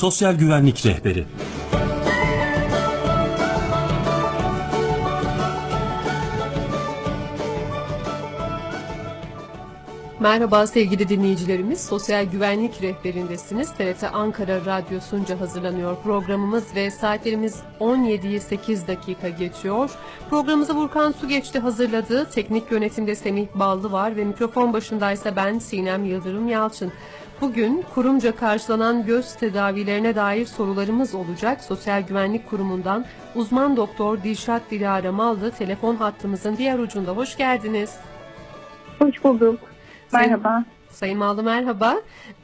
sosyal güvenlik rehberi. Merhaba sevgili dinleyicilerimiz. Sosyal Güvenlik Rehberindesiniz. TRT Ankara Radyosu'nca hazırlanıyor programımız ve saatlerimiz 17'yi 8 dakika geçiyor. Programımızı Burkan Su geçti hazırladı. Teknik yönetimde Semih Ballı var ve mikrofon başındaysa ben Sinem Yıldırım Yalçın. Bugün kurumca karşılanan göz tedavilerine dair sorularımız olacak. Sosyal Güvenlik Kurumu'ndan uzman doktor Dilşat Dilara Mallı telefon hattımızın diğer ucunda. Hoş geldiniz. Hoş bulduk. Merhaba. Sayın Mallı merhaba.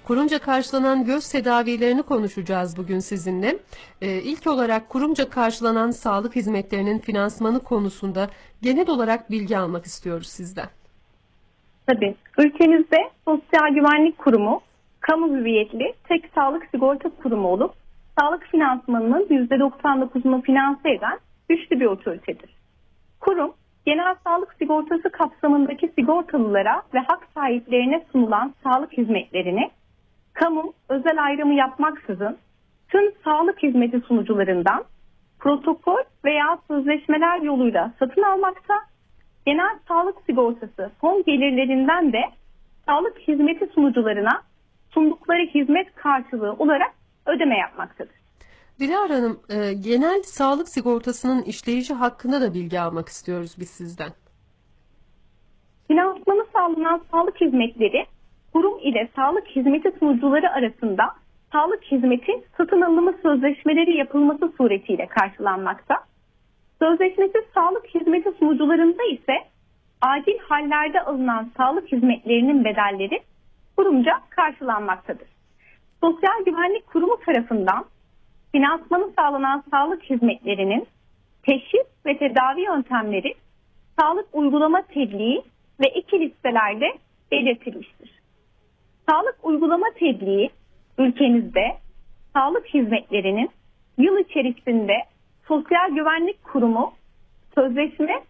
Kurumca karşılanan göz tedavilerini konuşacağız bugün sizinle. Ee, ilk olarak kurumca karşılanan sağlık hizmetlerinin finansmanı konusunda genel olarak bilgi almak istiyoruz sizden. Tabii. Ülkemizde Sosyal Güvenlik Kurumu kamu hüviyetli tek sağlık sigorta kurumu olup sağlık finansmanının %99'unu finanse eden güçlü bir otoritedir. Kurum genel sağlık sigortası kapsamındaki sigortalılara ve hak sahiplerine sunulan sağlık hizmetlerini kamu özel ayrımı yapmaksızın tüm sağlık hizmeti sunucularından protokol veya sözleşmeler yoluyla satın almakta, genel sağlık sigortası fon gelirlerinden de sağlık hizmeti sunucularına sundukları hizmet karşılığı olarak ödeme yapmaktadır. Dilara Hanım, e, genel sağlık sigortasının işleyişi hakkında da bilgi almak istiyoruz biz sizden. Finansmanı sağlanan sağlık hizmetleri kurum ile sağlık hizmeti sunucuları arasında sağlık hizmeti satın alımı sözleşmeleri yapılması suretiyle karşılanmakta. Sözleşmesiz sağlık hizmeti sunucularında ise acil hallerde alınan sağlık hizmetlerinin bedelleri kurumca karşılanmaktadır. Sosyal Güvenlik Kurumu tarafından finansmanı sağlanan sağlık hizmetlerinin teşhis ve tedavi yöntemleri sağlık uygulama tebliği ve iki listelerde belirtilmiştir. Sağlık uygulama tebliği ülkemizde sağlık hizmetlerinin yıl içerisinde Sosyal Güvenlik Kurumu sözleşme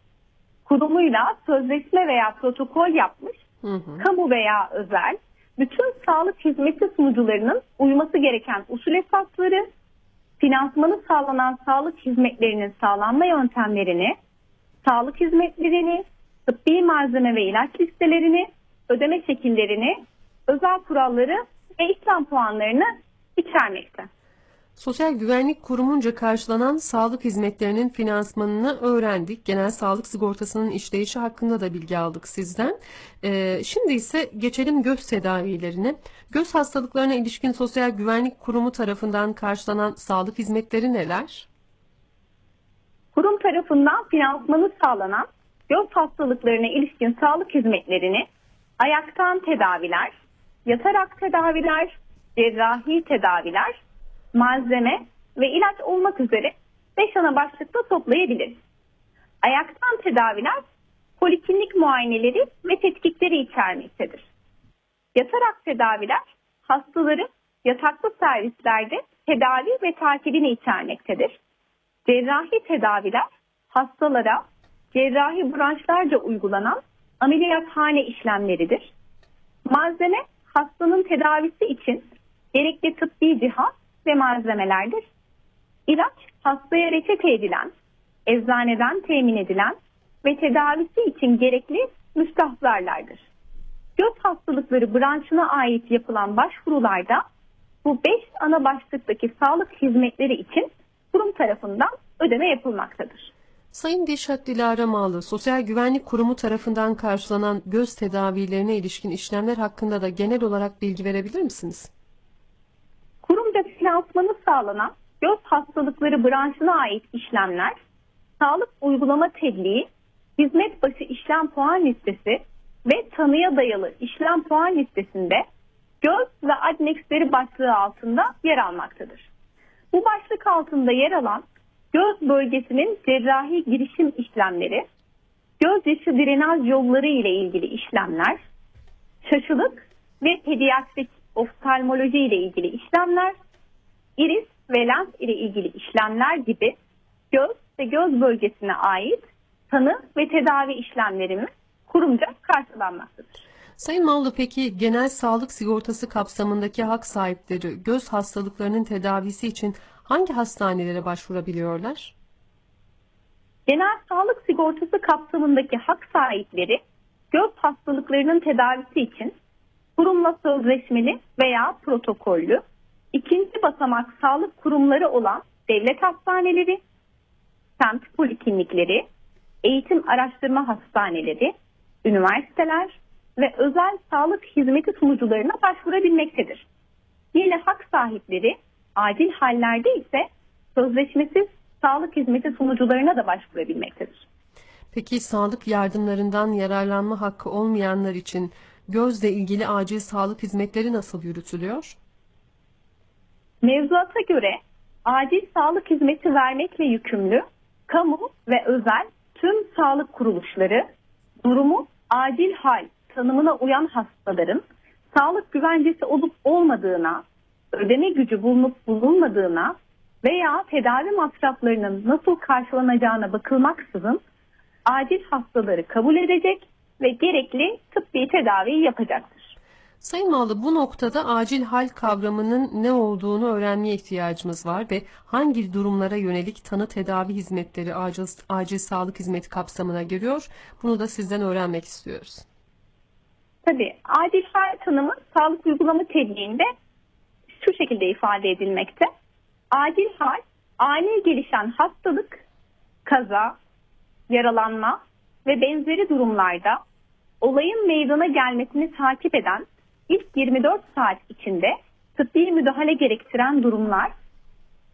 kurumuyla sözleşme veya protokol yapmış Hı hı. kamu veya özel bütün sağlık hizmeti sunucularının uyması gereken usul esasları, finansmanı sağlanan sağlık hizmetlerinin sağlanma yöntemlerini, sağlık hizmetlerini, tıbbi malzeme ve ilaç listelerini, ödeme şekillerini, özel kuralları ve İslam puanlarını içermekte. Sosyal Güvenlik Kurumunca karşılanan sağlık hizmetlerinin finansmanını öğrendik. Genel sağlık sigortasının işleyişi hakkında da bilgi aldık sizden. Ee, şimdi ise geçelim göz tedavilerine. Göz hastalıklarına ilişkin Sosyal Güvenlik Kurumu tarafından karşılanan sağlık hizmetleri neler? Kurum tarafından finansmanı sağlanan göz hastalıklarına ilişkin sağlık hizmetlerini ayaktan tedaviler, yatarak tedaviler, cerrahi tedaviler, malzeme ve ilaç olmak üzere 5 ana başlıkta toplayabiliriz. Ayaktan tedaviler poliklinik muayeneleri ve tetkikleri içermektedir. Yatarak tedaviler hastaların yataklı servislerde tedavi ve takibini içermektedir. Cerrahi tedaviler hastalara cerrahi branşlarca uygulanan ameliyathane işlemleridir. Malzeme hastanın tedavisi için gerekli tıbbi cihaz ve malzemelerdir. İlaç hastaya reçete edilen, eczaneden temin edilen ve tedavisi için gerekli müstahzarlardır. Göz hastalıkları branşına ait yapılan başvurularda bu 5 ana başlıktaki sağlık hizmetleri için kurum tarafından ödeme yapılmaktadır. Sayın Dilşat Dilara Mağlı, Sosyal Güvenlik Kurumu tarafından karşılanan göz tedavilerine ilişkin işlemler hakkında da genel olarak bilgi verebilir misiniz? Kurumca finansmanı sağlanan göz hastalıkları branşına ait işlemler, sağlık uygulama tebliği, hizmet başı işlem puan listesi ve tanıya dayalı işlem puan listesinde göz ve adneksleri başlığı altında yer almaktadır. Bu başlık altında yer alan göz bölgesinin cerrahi girişim işlemleri, göz yaşı drenaj yolları ile ilgili işlemler, şaşılık ve pediatrik oftalmoloji ile ilgili işlemler, iris ve lens ile ilgili işlemler gibi göz ve göz bölgesine ait tanı ve tedavi işlemlerimiz kurumca karşılanmaktadır. Sayın Mallı peki genel sağlık sigortası kapsamındaki hak sahipleri göz hastalıklarının tedavisi için hangi hastanelere başvurabiliyorlar? Genel sağlık sigortası kapsamındaki hak sahipleri göz hastalıklarının tedavisi için kurumla sözleşmeli veya protokollü ikinci basamak sağlık kurumları olan devlet hastaneleri, semt poliklinikleri, eğitim araştırma hastaneleri, üniversiteler ve özel sağlık hizmeti sunucularına başvurabilmektedir. Yine hak sahipleri acil hallerde ise sözleşmesiz sağlık hizmeti sunucularına da başvurabilmektedir. Peki sağlık yardımlarından yararlanma hakkı olmayanlar için gözle ilgili acil sağlık hizmetleri nasıl yürütülüyor? Mevzuata göre acil sağlık hizmeti vermekle yükümlü kamu ve özel tüm sağlık kuruluşları durumu acil hal tanımına uyan hastaların sağlık güvencesi olup olmadığına, ödeme gücü bulunup bulunmadığına veya tedavi masraflarının nasıl karşılanacağına bakılmaksızın acil hastaları kabul edecek ve gerekli tıbbi tedaviyi yapacaktır. Sayın Mallı bu noktada acil hal kavramının ne olduğunu öğrenmeye ihtiyacımız var ve hangi durumlara yönelik tanı tedavi hizmetleri acil, acil sağlık hizmeti kapsamına giriyor bunu da sizden öğrenmek istiyoruz. Tabii acil hal tanımı sağlık uygulama tebliğinde şu şekilde ifade edilmekte. Acil hal ani gelişen hastalık, kaza, yaralanma ve benzeri durumlarda olayın meydana gelmesini takip eden ilk 24 saat içinde tıbbi müdahale gerektiren durumlar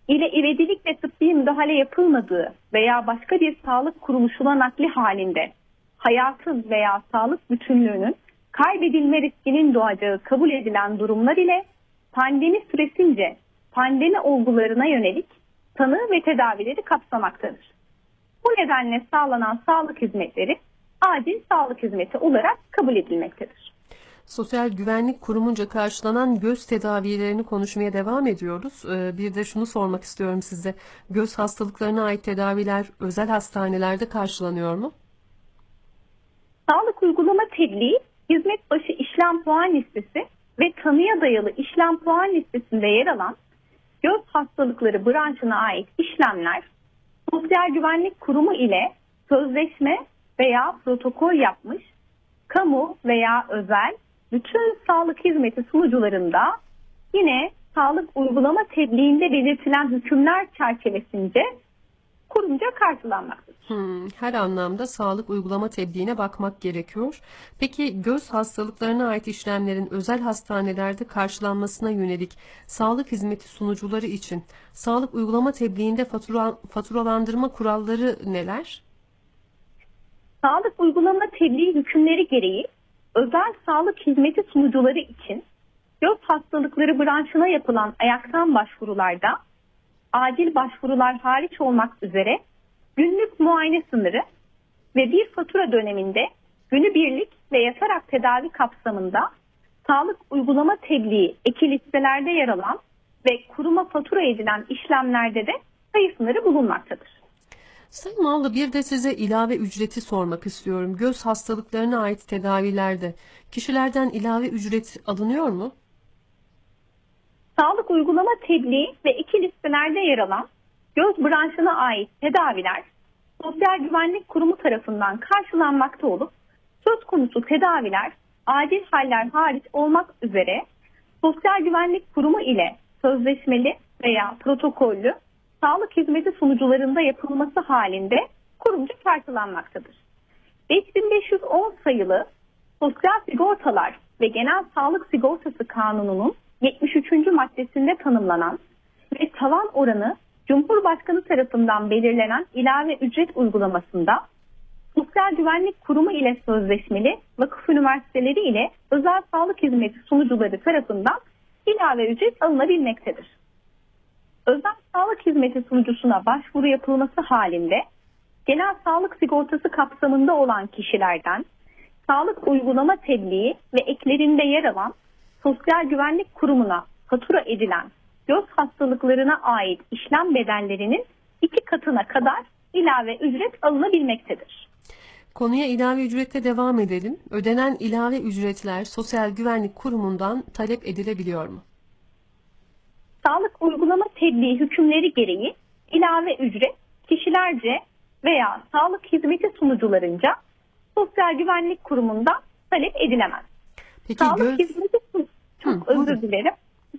ile ivedilikle tıbbi müdahale yapılmadığı veya başka bir sağlık kuruluşuna nakli halinde hayatın veya sağlık bütünlüğünün kaybedilme riskinin doğacağı kabul edilen durumlar ile pandemi süresince pandemi olgularına yönelik tanı ve tedavileri kapsamaktadır. Bu nedenle sağlanan sağlık hizmetleri acil sağlık hizmeti olarak kabul edilmektedir. Sosyal Güvenlik Kurumunca karşılanan göz tedavilerini konuşmaya devam ediyoruz. Ee, Bir de şunu sormak istiyorum size. Göz hastalıklarına ait tedaviler özel hastanelerde karşılanıyor mu? Sağlık uygulama tebliği, hizmet başı işlem puan listesi ve tanıya dayalı işlem puan listesinde yer alan göz hastalıkları branşına ait işlemler Sosyal Güvenlik Kurumu ile sözleşme veya protokol yapmış kamu veya özel bütün sağlık hizmeti sunucularında yine sağlık uygulama tebliğinde belirtilen hükümler çerçevesince kurumca karşılanmaktadır. Hmm, her anlamda sağlık uygulama tebliğine bakmak gerekiyor. Peki göz hastalıklarına ait işlemlerin özel hastanelerde karşılanmasına yönelik sağlık hizmeti sunucuları için sağlık uygulama tebliğinde fatura, faturalandırma kuralları neler? Sağlık uygulama tebliğ hükümleri gereği özel sağlık hizmeti sunucuları için göz hastalıkları branşına yapılan ayaktan başvurularda acil başvurular hariç olmak üzere günlük muayene sınırı ve bir fatura döneminde günübirlik ve yatarak tedavi kapsamında sağlık uygulama tebliği eki listelerde yer alan ve kuruma fatura edilen işlemlerde de sayı sınırı bulunmaktadır. Sayın Mallı bir de size ilave ücreti sormak istiyorum. Göz hastalıklarına ait tedavilerde kişilerden ilave ücret alınıyor mu? Sağlık uygulama tebliği ve iki listelerde yer alan göz branşına ait tedaviler Sosyal Güvenlik Kurumu tarafından karşılanmakta olup söz konusu tedaviler acil haller hariç olmak üzere Sosyal Güvenlik Kurumu ile sözleşmeli veya protokollü sağlık hizmeti sunucularında yapılması halinde kurumcu karşılanmaktadır. 5510 sayılı Sosyal Sigortalar ve Genel Sağlık Sigortası Kanunu'nun 73. maddesinde tanımlanan ve tavan oranı Cumhurbaşkanı tarafından belirlenen ilave ücret uygulamasında Sosyal Güvenlik Kurumu ile sözleşmeli vakıf üniversiteleri ile özel sağlık hizmeti sunucuları tarafından ilave ücret alınabilmektedir. Özel sağlık hizmeti sunucusuna başvuru yapılması halinde genel sağlık sigortası kapsamında olan kişilerden sağlık uygulama tebliği ve eklerinde yer alan Sosyal Güvenlik Kurumu'na fatura edilen göz hastalıklarına ait işlem bedellerinin iki katına kadar ilave ücret alınabilmektedir. Konuya ilave ücrette devam edelim. Ödenen ilave ücretler Sosyal Güvenlik Kurumu'ndan talep edilebiliyor mu? Sağlık uygulama tebliğ hükümleri gereği ilave ücret kişilerce veya sağlık hizmeti sunucularınca Sosyal Güvenlik Kurumu'ndan talep edilemez. Peki Sağlık göz... hizmeti çok Hı, özür dilerim.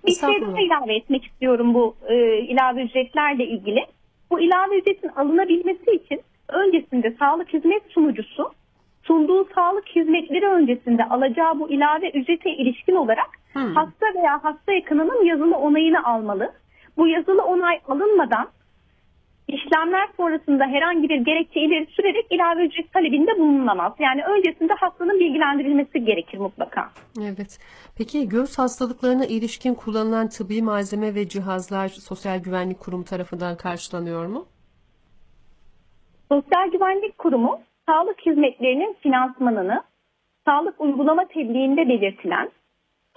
Bir şey daha ilave etmek istiyorum bu e, ilave ücretlerle ilgili. Bu ilave ücretin alınabilmesi için öncesinde sağlık hizmet sunucusu sunduğu sağlık hizmetleri öncesinde alacağı bu ilave ücrete ilişkin olarak Hı. hasta veya hasta yakınının yazılı onayını almalı. Bu yazılı onay alınmadan işlemler sonrasında herhangi bir gerekçe ileri sürerek ilave ücret talebinde bulunamaz. Yani öncesinde hastanın bilgilendirilmesi gerekir mutlaka. Evet. Peki göz hastalıklarına ilişkin kullanılan tıbbi malzeme ve cihazlar Sosyal Güvenlik Kurumu tarafından karşılanıyor mu? Sosyal Güvenlik Kurumu sağlık hizmetlerinin finansmanını sağlık uygulama tebliğinde belirtilen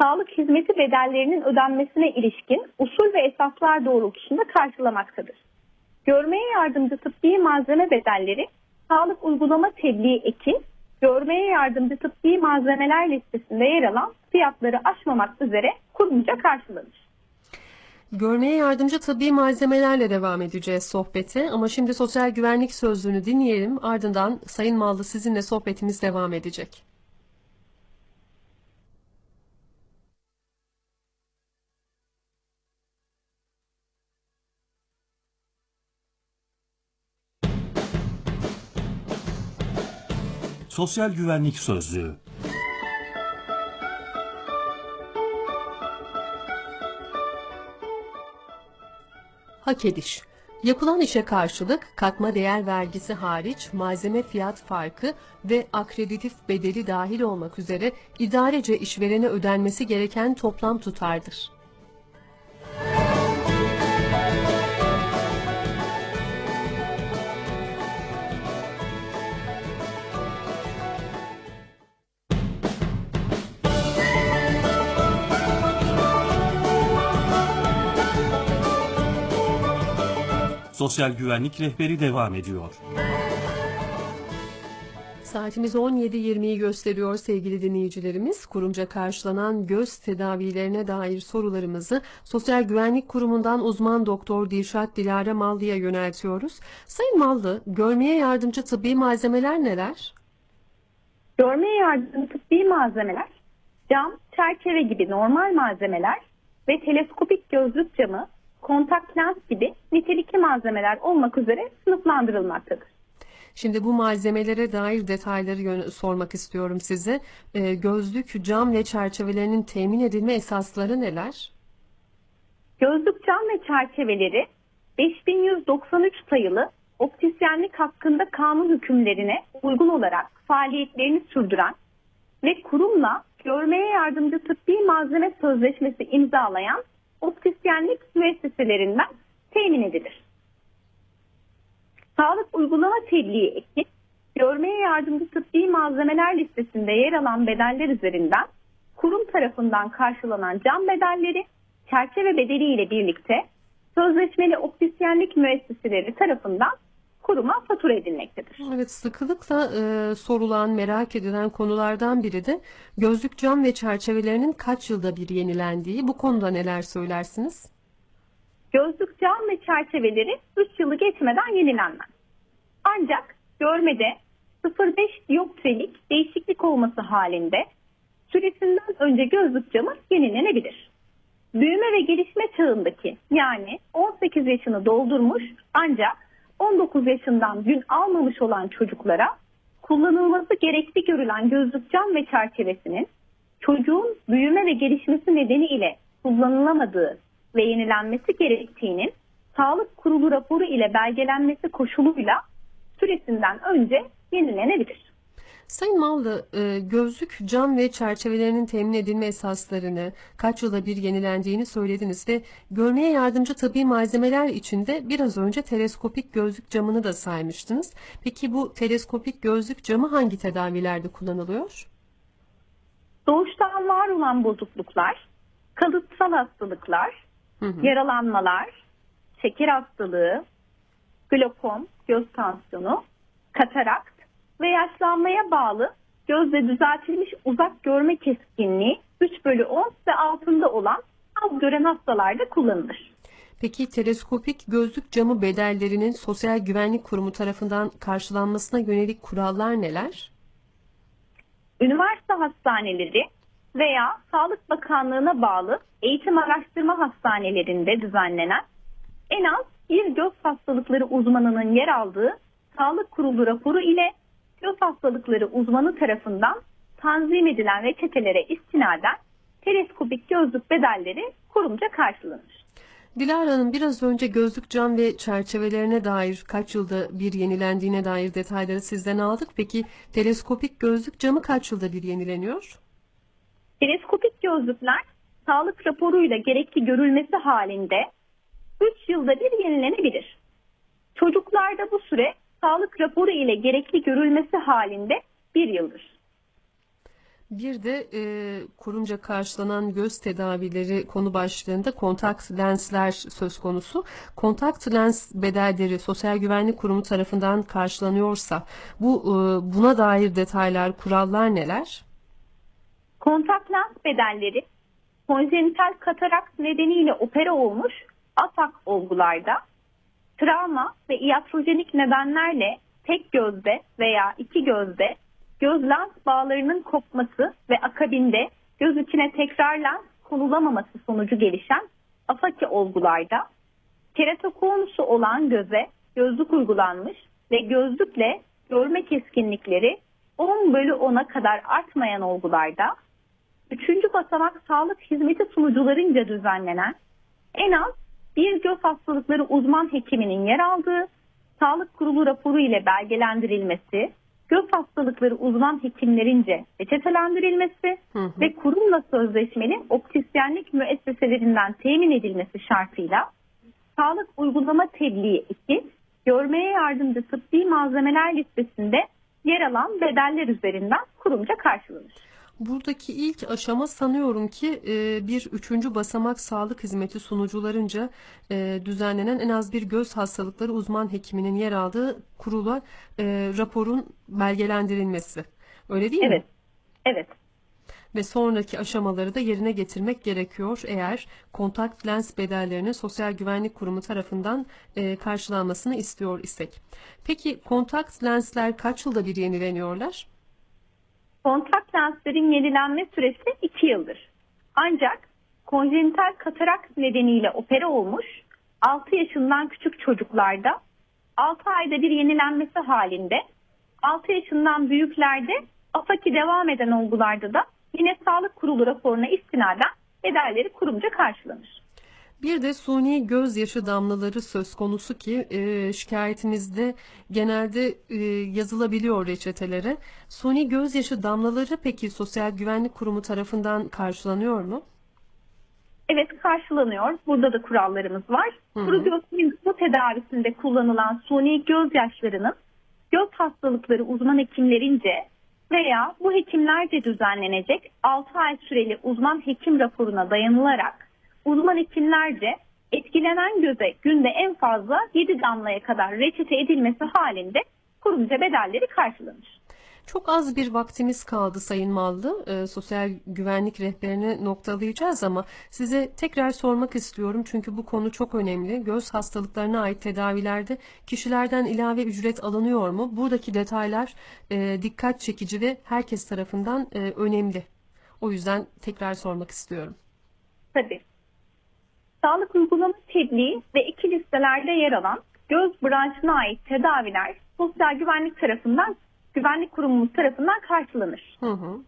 sağlık hizmeti bedellerinin ödenmesine ilişkin usul ve esaslar doğrultusunda karşılamaktadır. Görmeye yardımcı tıbbi malzeme bedelleri sağlık uygulama tebliği eki görmeye yardımcı tıbbi malzemeler listesinde yer alan fiyatları aşmamak üzere kurumca karşılanır. Görmeye yardımcı tıbbi malzemelerle devam edeceğiz sohbete. Ama şimdi sosyal güvenlik sözlüğünü dinleyelim. Ardından Sayın Mallı sizinle sohbetimiz devam edecek. Sosyal Güvenlik Sözlüğü Hak ediş. Yapılan işe karşılık katma değer vergisi hariç malzeme fiyat farkı ve akreditif bedeli dahil olmak üzere idarece işverene ödenmesi gereken toplam tutardır. Sosyal Güvenlik Rehberi devam ediyor. Saatimiz 17.20'yi gösteriyor sevgili dinleyicilerimiz. Kurumca karşılanan göz tedavilerine dair sorularımızı Sosyal Güvenlik Kurumu'ndan uzman doktor Dilşat Dilara Mallı'ya yöneltiyoruz. Sayın Mallı, görmeye yardımcı tıbbi malzemeler neler? Görmeye yardımcı tıbbi malzemeler, cam, çerçeve gibi normal malzemeler ve teleskopik gözlük camı, kontak lens gibi nitelikli malzemeler olmak üzere sınıflandırılmaktadır. Şimdi bu malzemelere dair detayları sormak istiyorum size. Ee, gözlük, cam ve çerçevelerinin temin edilme esasları neler? Gözlük cam ve çerçeveleri 5193 sayılı optisyenlik hakkında kanun hükümlerine uygun olarak faaliyetlerini sürdüren ve kurumla görmeye yardımcı tıbbi malzeme sözleşmesi imzalayan optisyenlik müesseselerinden temin edilir. Sağlık uygulama tebliği eki, görmeye yardımcı tıbbi malzemeler listesinde yer alan bedeller üzerinden kurum tarafından karşılanan cam bedelleri çerçeve bedeliyle birlikte sözleşmeli optisyenlik müesseseleri tarafından kuruma fatura edilmektedir. Evet sıkılıkla e, sorulan, merak edilen konulardan biri de gözlük, cam ve çerçevelerinin kaç yılda bir yenilendiği. Bu konuda neler söylersiniz? Gözlük cam ve çerçeveleri 3 yılı geçmeden yenilenmez. Ancak görmede 0.5 dioptrilik değişiklik olması halinde süresinden önce gözlük camı yenilenebilir. Büyüme ve gelişme çağındaki yani 18 yaşını doldurmuş ancak 19 yaşından gün almamış olan çocuklara kullanılması gerekli görülen gözlük cam ve çerçevesinin çocuğun büyüme ve gelişmesi nedeniyle kullanılamadığı ve yenilenmesi gerektiğinin sağlık kurulu raporu ile belgelenmesi koşuluyla süresinden önce yenilenebilir. Sayın Mallı, e, gözlük, cam ve çerçevelerinin temin edilme esaslarını, kaç yılda bir yenilendiğini söylediniz ve görmeye yardımcı tıbbi malzemeler içinde biraz önce teleskopik gözlük camını da saymıştınız. Peki bu teleskopik gözlük camı hangi tedavilerde kullanılıyor? Doğuştan var olan bozukluklar, kalıtsal hastalıklar, Hı hı. yaralanmalar, şeker hastalığı, glokom, göz tansiyonu, katarakt, ve yaşlanmaya bağlı gözle düzeltilmiş uzak görme keskinliği 3 bölü 10 ve altında olan az gören hastalarda kullanılır. Peki teleskopik gözlük camı bedellerinin Sosyal Güvenlik Kurumu tarafından karşılanmasına yönelik kurallar neler? Üniversite hastaneleri veya Sağlık Bakanlığı'na bağlı eğitim araştırma hastanelerinde düzenlenen en az bir göz hastalıkları uzmanının yer aldığı Sağlık Kurulu raporu ile göz hastalıkları uzmanı tarafından tanzim edilen reçetelere istinaden teleskopik gözlük bedelleri kurumca karşılanır. Dilara Hanım biraz önce gözlük cam ve çerçevelerine dair kaç yılda bir yenilendiğine dair detayları sizden aldık. Peki teleskopik gözlük camı kaç yılda bir yenileniyor? Teleskopik gözlükler sağlık raporuyla gerekli görülmesi halinde 3 yılda bir yenilenebilir. Çocuklarda bu süre sağlık raporu ile gerekli görülmesi halinde 1 yıldır. Bir de e, kurumca karşılanan göz tedavileri konu başlığında kontak lensler söz konusu. Kontak lens bedelleri Sosyal Güvenlik Kurumu tarafından karşılanıyorsa bu e, buna dair detaylar, kurallar neler? Kontak lens bedelleri konjenital katarakt nedeniyle opera olmuş atak olgularda travma ve iatrojenik nedenlerle tek gözde veya iki gözde göz lens bağlarının kopması ve akabinde göz içine tekrar lens konulamaması sonucu gelişen afaki olgularda keratokonusu olan göze gözlük uygulanmış ve gözlükle görme keskinlikleri 10 bölü 10'a kadar artmayan olgularda üçüncü basamak sağlık hizmeti sunucularınca düzenlenen en az bir göz hastalıkları uzman hekiminin yer aldığı sağlık kurulu raporu ile belgelendirilmesi, göz hastalıkları uzman hekimlerince reçetelendirilmesi Hı hı. ve kurumla sözleşmeli optisyenlik müesseselerinden temin edilmesi şartıyla sağlık uygulama tebliği 2 görmeye yardımcı tıbbi malzemeler listesinde yer alan bedeller üzerinden kurumca karşılanır. Buradaki ilk aşama sanıyorum ki e, bir üçüncü basamak sağlık hizmeti sunucularınca e, düzenlenen en az bir göz hastalıkları uzman hekiminin yer aldığı kurula e, raporun belgelendirilmesi. Öyle değil mi? Evet. Evet. Ve sonraki aşamaları da yerine getirmek gerekiyor eğer kontak lens bedellerinin Sosyal Güvenlik Kurumu tarafından e, karşılanmasını istiyor isek. Peki kontak lensler kaç yılda bir yenileniyorlar? Kontak lenslerin yenilenme süresi 2 yıldır. Ancak konjenital katarak nedeniyle opera olmuş 6 yaşından küçük çocuklarda 6 ayda bir yenilenmesi halinde 6 yaşından büyüklerde afaki devam eden olgularda da yine sağlık kurulu raporuna istinaden bedelleri kurumca karşılanır. Bir de suni gözyaşı damlaları söz konusu ki e, şikayetimizde genelde e, yazılabiliyor reçetelere. Suni gözyaşı damlaları peki Sosyal Güvenlik Kurumu tarafından karşılanıyor mu? Evet karşılanıyor. Burada da kurallarımız var. Kuru göz bu tedavisinde kullanılan suni gözyaşlarının göz hastalıkları uzman hekimlerince veya bu hekimlerce düzenlenecek 6 ay süreli uzman hekim raporuna dayanılarak uzman hekimlerce etkilenen göze günde en fazla 7 damlaya kadar reçete edilmesi halinde kurumca bedelleri karşılanır. Çok az bir vaktimiz kaldı Sayın Mallı. Ee, sosyal güvenlik rehberini noktalayacağız ama size tekrar sormak istiyorum çünkü bu konu çok önemli. Göz hastalıklarına ait tedavilerde kişilerden ilave ücret alınıyor mu? Buradaki detaylar e, dikkat çekici ve herkes tarafından e, önemli. O yüzden tekrar sormak istiyorum. Tabii. Sağlık uygulama tebliği ve iki listelerde yer alan göz branşına ait tedaviler sosyal güvenlik tarafından güvenlik kurumumuz tarafından karşılanır. Hı hı.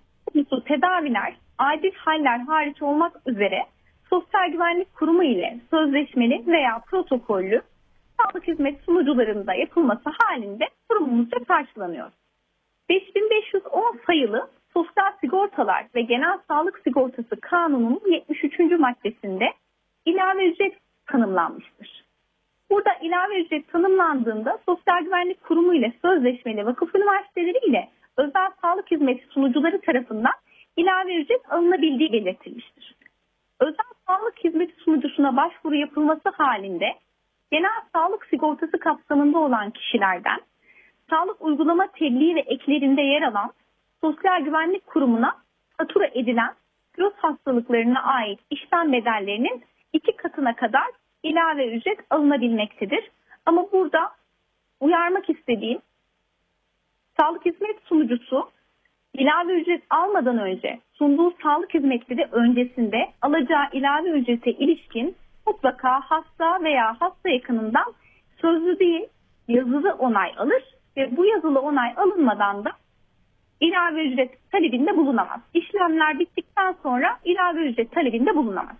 Bu tedaviler acil haller hariç olmak üzere Sosyal Güvenlik Kurumu ile sözleşmeli veya protokollü sağlık hizmet sunucularında yapılması halinde kurumumuzca karşılanıyor. 5510 sayılı Sosyal Sigortalar ve Genel Sağlık Sigortası Kanunu'nun 73. maddesinde ilave ücret tanımlanmıştır. Burada ilave ücret tanımlandığında Sosyal Güvenlik Kurumu ile sözleşmeli vakıf üniversiteleri ile özel sağlık hizmeti sunucuları tarafından ilave ücret alınabildiği belirtilmiştir. Özel sağlık hizmeti sunucusuna başvuru yapılması halinde genel sağlık sigortası kapsamında olan kişilerden sağlık uygulama tebliği ve eklerinde yer alan Sosyal Güvenlik Kurumu'na fatura edilen göz hastalıklarına ait işlem bedellerinin iki katına kadar ilave ücret alınabilmektedir. Ama burada uyarmak istediğim sağlık hizmet sunucusu ilave ücret almadan önce sunduğu sağlık hizmetleri öncesinde alacağı ilave ücrete ilişkin mutlaka hasta veya hasta yakınından sözlü değil yazılı onay alır ve bu yazılı onay alınmadan da ilave ücret talebinde bulunamaz. İşlemler bittikten sonra ilave ücret talebinde bulunamaz.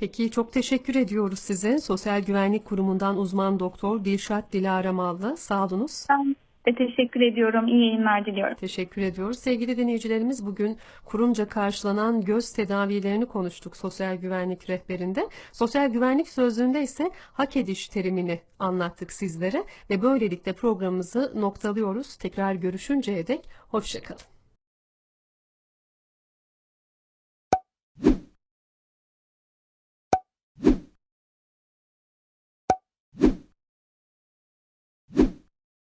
Peki çok teşekkür ediyoruz size. Sosyal Güvenlik Kurumu'ndan uzman doktor Dilşat Dilara Mallı. Sağ olunuz. Ben de teşekkür ediyorum. İyi yayınlar diliyorum. Teşekkür ediyoruz. Sevgili dinleyicilerimiz bugün kurumca karşılanan göz tedavilerini konuştuk sosyal güvenlik rehberinde. Sosyal güvenlik sözlüğünde ise hak ediş terimini anlattık sizlere ve böylelikle programımızı noktalıyoruz. Tekrar görüşünceye dek hoşçakalın.